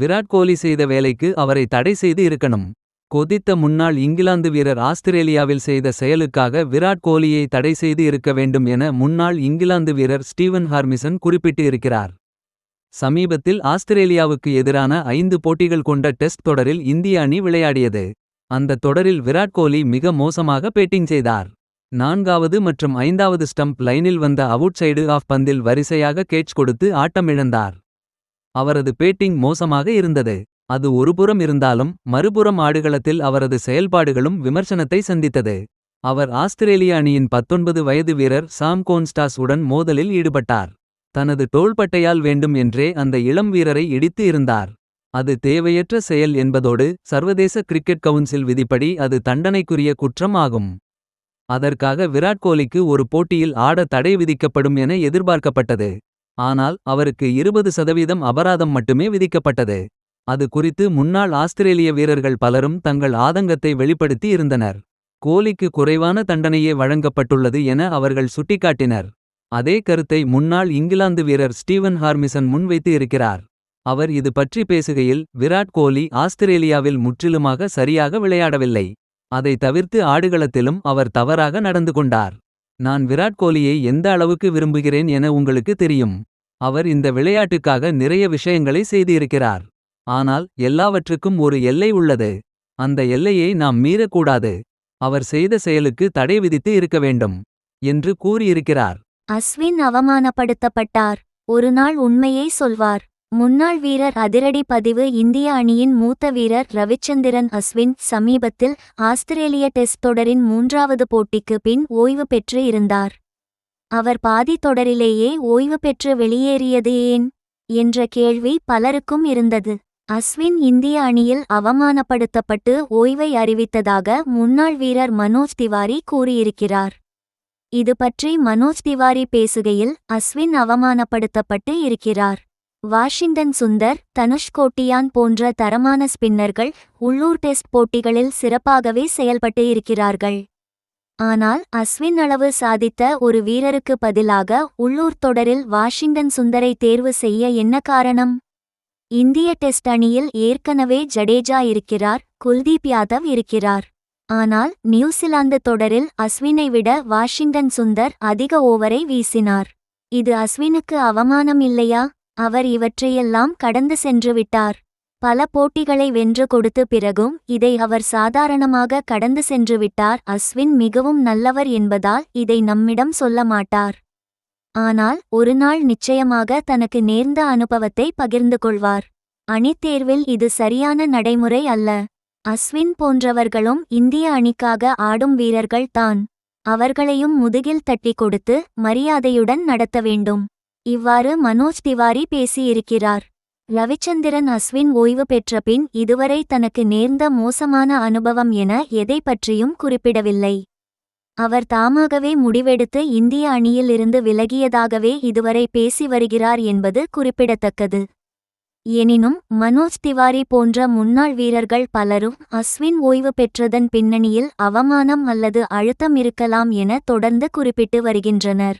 விராட் கோலி செய்த வேலைக்கு அவரை தடை செய்து இருக்கணும். கொதித்த முன்னாள் இங்கிலாந்து வீரர் ஆஸ்திரேலியாவில் செய்த செயலுக்காக விராட் கோலியை தடை செய்து இருக்க வேண்டும் என முன்னாள் இங்கிலாந்து வீரர் ஸ்டீவன் ஹார்மிசன் குறிப்பிட்டு இருக்கிறார். சமீபத்தில் ஆஸ்திரேலியாவுக்கு எதிரான ஐந்து போட்டிகள் கொண்ட டெஸ்ட் தொடரில் இந்திய அணி விளையாடியது. அந்த தொடரில் விராட் கோலி மிக மோசமாக பேட்டிங் செய்தார். நான்காவது மற்றும் ஐந்தாவது ஸ்டம்ப் லைனில் வந்த அவுட் சைடு ஆஃப் பந்தில் வரிசையாக கேட்ச் கொடுத்து ஆட்டமிழந்தார். அவரது பேட்டிங் மோசமாக இருந்தது. அது ஒருபுறம் இருந்தாலும் மறுபுறம் ஆடுகளத்தில் அவரது செயல்பாடுகளும் விமர்சனத்தை சந்தித்தது. அவர் ஆஸ்திரேலிய அணியின் 19 வயது வீரர் சாம் கோன்ஸ்டாஸ் உடன் மோதலில் ஈடுபட்டார். தனது தோள்பட்டையால் வேண்டும் என்றே அந்த இளம் வீரரை இடித்து இருந்தார். அது தேவையற்ற செயல் என்பதோடு சர்வதேச கிரிக்கெட் கவுன்சில் விதிப்படி அது தண்டனைக்குரிய குற்றம் ஆகும். அதற்காக விராட் கோலிக்கு ஒரு போட்டியில் ஆட தடை விதிக்கப்படும் என எதிர்பார்க்கப்பட்டது. ஆனால் அவருக்கு 20 சதவீதம் அபராதம் மட்டுமே விதிக்கப்பட்டது. அது குறித்து முன்னாள் ஆஸ்திரேலிய வீரர்கள் பலரும் தங்கள் ஆதங்கத்தை வெளிப்படுத்தி இருந்தனர். கோலிக்கு குறைவான தண்டனையே வழங்கப்பட்டுள்ளது என அவர்கள் சுட்டிக்காட்டினர். அதே கருத்தை முன்னாள் இங்கிலாந்து வீரர் ஸ்டீவன் ஹார்மிசன் முன்வைத்து இருக்கிறார். அவர் இது பற்றி பேசுகையில் விராட் கோலி ஆஸ்திரேலியாவில் முற்றிலுமாக சரியாக விளையாடவில்லை. அதை தவிர்த்து ஆடுகளத்திலும் அவர் தவறாக நடந்து கொண்டார். நான் விராட் கோலியை எந்த அளவுக்கு விரும்புகிறேன் என உங்களுக்கு தெரியும். அவர் இந்த விளையாட்டுக்காக நிறைய விஷயங்களை செய்திருக்கிறார். ஆனால் எல்லாவற்றுக்கும் ஒரு எல்லை உள்ளது. அந்த எல்லையை நாம் மீறக்கூடாது. அவர் செய்த செயலுக்கு தடை விதித்து இருக்க வேண்டும். என்று கூறியிருக்கிறார். அஸ்வின் அவமானப்படுத்தப்பட்டார் ஒருநாள் உண்மையை சொல்வார். முன்னாள் வீரர் அதிரடி பதிவு இந்திய அணியின் மூத்த வீரர் ரவிச்சந்திரன் அஸ்வின் சமீபத்தில் ஆஸ்திரேலிய டெஸ்ட் தொடரின் மூன்றாவது போட்டிக்கு பின் ஓய்வு பெற்று இருந்தார். அவர் பாதி தொடரிலேயே ஓய்வு பெற்று வெளியேறியது ஏன். என்ற கேள்வி பலருக்கும் இருந்தது. அஸ்வின் இந்திய அணியில் அவமானப்படுத்தப்பட்டு ஓய்வை அறிவித்ததாக முன்னாள் வீரர் மனோஜ் திவாரி கூறியிருக்கிறார். இது பற்றி மனோஜ் திவாரி பேசுகையில் அஸ்வின் அவமானப்படுத்தப்பட்டு இருக்கிறார். வாஷிங்டன் சுந்தர் தனுஷ் கோட்டியான் போன்ற தரமான ஸ்பின்னர்கள் உள்ளூர் டெஸ்ட் போட்டிகளில் சிறப்பாகவே செயல்பட்டு இருக்கிறார்கள். ஆனால் அஸ்வின் அளவு சாதித்த ஒரு வீரருக்கு பதிலாக உள்ளூர் தொடரில் வாஷிங்டன் சுந்தரை தேர்வு செய்ய என்ன காரணம். இந்திய டெஸ்ட் அணியில் ஏற்கனவே ஜடேஜா இருக்கிறார் குல்தீப் யாதவ் இருக்கிறார். ஆனால் நியூசிலாந்து தொடரில் அஸ்வினை விட வாஷிங்டன் சுந்தர் அதிக ஓவரை வீசினார். இது அஸ்வினுக்கு அவமானம் இல்லையா. அவர் இவற்றையெல்லாம் கடந்து சென்று விட்டார். பல போட்டிகளை வென்று கொடுத்து பிறகும் இதை அவர் சாதாரணமாக கடந்து சென்று விட்டார் அஸ்வின் மிகவும் நல்லவர் என்பதால் இதை நம்மிடம் சொல்ல மாட்டார். ஆனால் ஒருநாள் நிச்சயமாக தனக்கு நேர்ந்த அனுபவத்தை பகிர்ந்து கொள்வார். அணித்தேர்வில் இது சரியான நடைமுறை அல்ல. அஸ்வின் போன்றவர்களும் இந்திய அணிக்காக ஆடும் வீரர்கள் தான். அவர்களையும் முதுகில் தட்டி கொடுத்து மரியாதையுடன் நடத்த வேண்டும். இவ்வாறு மனோஜ் திவாரி பேசியிருக்கிறார். ரவிச்சந்திரன் அஸ்வின் ஓய்வு பெற்ற பின் இதுவரை தனக்கு நேர்ந்த மோசமான அனுபவம் என எதை பற்றியும் குறிப்பிடவில்லை. அவர் தாமாகவே முடிவெடுத்து இந்திய அணியில் இருந்து விலகியதாகவே இதுவரை பேசி வருகிறார் என்பது குறிப்பிடத்தக்கது. எனினும் மனோஜ் திவாரி போன்ற முன்னாள் வீரர்கள் பலரும் அஸ்வின் ஓய்வு பெற்றதன் பின்னணியில் அவமானம் அல்லது அழுத்தம் இருக்கலாம் என தொடர்ந்து குறிப்பிட்டு வருகின்றனர்.